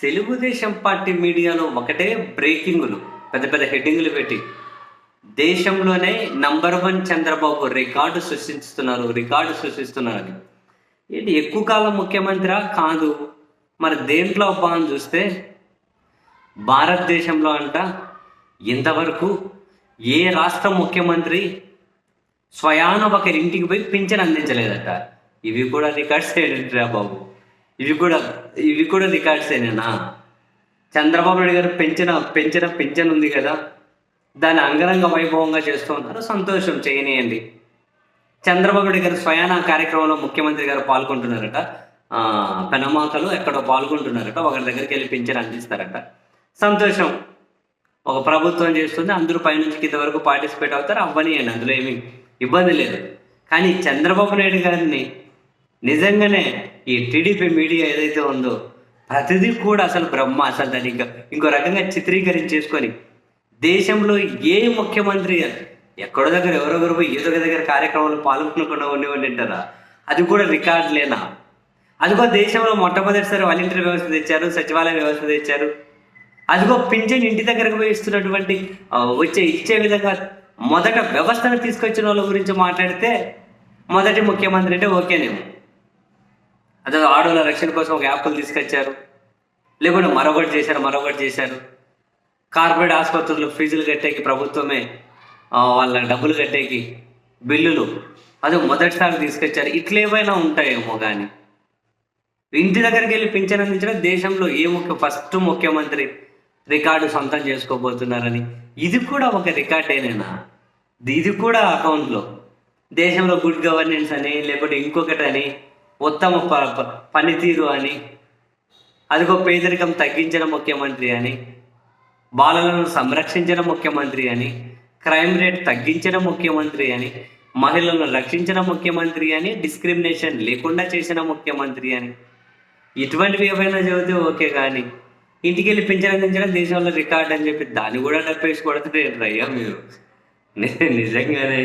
Telugu Desam party మీడియాలో ఒకటే బ్రేకింగ్లు పెద్ద పెద్ద హెడ్డింగ్లు పెట్టి. దేశంలోనే నంబర్ వన్ చంద్రబాబు రికార్డు సృష్టిస్తున్నారు రికార్డు సృష్టిస్తున్నారని. ఏంటి ఎక్కువ కాలం ముఖ్యమంత్రి కాదు. మరి దేంట్లో అబ్బా అని చూస్తే? భారతదేశంలో అంట. ఇంతవరకు ఏ రాష్ట్ర ముఖ్యమంత్రి స్వయాన ఒకరి ఇంటికి పోయి పింఛన్ అందించలేదట. ఇవి కూడా రికార్డ్స్ ఏంటరా బాబు. ఇవి కూడా ఇవి కూడా రికార్డ్స్ ఏనేనా చంద్రబాబు నాయుడు గారు పెంచిన పెంచిన పింఛన్ ఉంది కదా దాన్ని అంగరంగ వైభవంగా చేస్తూ ఉన్నారు. సంతోషం చేయనియండి. చంద్రబాబు నాయుడు గారు స్వయాన కార్యక్రమంలో ముఖ్యమంత్రి గారు పాల్గొంటున్నారట. పెనమాకలు ఎక్కడో పాల్గొంటున్నారట. ఒకరి దగ్గరికి వెళ్ళి పింఛన్ అందిస్తారట. సంతోషం. ఒక ప్రభుత్వం చేస్తుంది అందరూ పైనుంచి కింద వరకు పార్టిసిపేట్ అవుతారు అవ్వనియండి. అందులో ఏమీ ఇబ్బంది లేదు. కానీ చంద్రబాబు నాయుడు గారిని నిజంగానే ఈ టీడీపీ మీడియా ఏదైతే ఉందో ప్రతిదీ కూడా అసలు బ్రహ్మ అసలు దాన్ని ఇంకా ఇంకో రకంగా చిత్రీకరించేసుకొని దేశంలో ఏ ముఖ్యమంత్రి ఎక్కడో దగ్గర ఎవరెవరు పోయి ఏదో ఒక దగ్గర కార్యక్రమంలో పాల్గొనకుండా ఉండేవాళ్ళు అంటారా అది కూడా రికార్డ్ లేనా? అదిగో దేశంలో మొట్టమొదటిసారి వాలంటీర్ వ్యవస్థ తెచ్చారు సచివాలయ వ్యవస్థ తెచ్చారు. అదిగో పింఛన్ ఇంటి దగ్గరకు పోయి ఇస్తున్నటువంటి వచ్చే ఇచ్చే విధంగా మొదట వ్యవస్థను తీసుకొచ్చిన వాళ్ళ గురించి మాట్లాడితే మొదటి ముఖ్యమంత్రి అంటే ఓకేనేమో. అదే ఆడవాళ్ళ రక్షణ కోసం ఒక యాప్లు తీసుకొచ్చారు. లేకుంటే మరొకటి చేశారు మరొకటి చేశారు. కార్పొరేట్ ఆసుపత్రులు ఫీజులు కట్టేకి ప్రభుత్వమే వాళ్ళ డబ్బులు కట్టేకి బిల్లులు. అది మొదటిసారి తీసుకొచ్చారు. ఇట్లా ఏమైనా ఉంటాయేమో కానీ ఇంటి దగ్గరికి వెళ్ళి పింఛన్ అందించడం దేశంలో ఏ ముఖ్య ఫస్ట్ ముఖ్యమంత్రి రికార్డు సొంతం చేసుకోబోతున్నారని. ఇది కూడా ఒక రికార్డేనేనా? ఇది కూడా అకౌంట్లో. దేశంలో గుడ్ గవర్నెన్స్ అని లేకపోతే ఇంకొకటి అని ఉత్తమ ప- ప- పనితీరు అని అదిగో పేదరికం తగ్గించిన ముఖ్యమంత్రి అని బాలలను సంరక్షించిన ముఖ్యమంత్రి అని క్రైమ్ రేట్ తగ్గించిన ముఖ్యమంత్రి అని మహిళలను రక్షించిన ముఖ్యమంత్రి అని డిస్క్రిమినేషన్ లేకుండా చేసిన ముఖ్యమంత్రి అని. ఇటువంటివి ఏమైనా చదివితే ఓకే కానీ ఇంటికి వెళ్ళి పింఛన్ దేశంలో రికార్డ్ అని చెప్పి దాన్ని కూడా డబ్బేసి కొడుతుంటే అయ్యా మీరు? నిజంగానే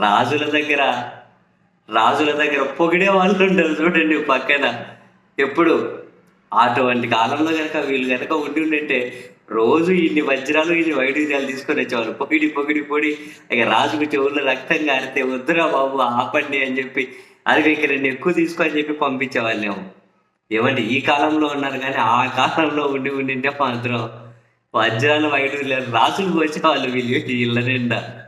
రాజుల దగ్గర రాజుల దగ్గర పొగిడే వాళ్ళు ఉంటారు చూడండి పక్కన. ఎప్పుడు? అటువంటి కాలంలో కనుక వీళ్ళు కనుక ఉండి ఉండింటే రోజు ఇన్ని వజ్రాలు ఇన్ని వైడూర్యాలు తీసుకొని వచ్చేవాళ్ళు. పొగిడి పొగిడి పొడి. ఇక రాజుకు చెవుల్లో రక్తం కారితే వద్దురా బాబు ఆపండి అని చెప్పి అది ఇక రెండు ఎక్కువ తీసుకొని చెప్పి పంపించేవాళ్ళేమో. ఏమండి ఈ కాలంలో ఉన్నారు కానీ ఆ కాలంలో ఉండి ఉండింటే మాత్రం వజ్రాలు వైడూర్యాలు రాజులు వచ్చేవాళ్ళు వీళ్ళు వీళ్ళ నిండా.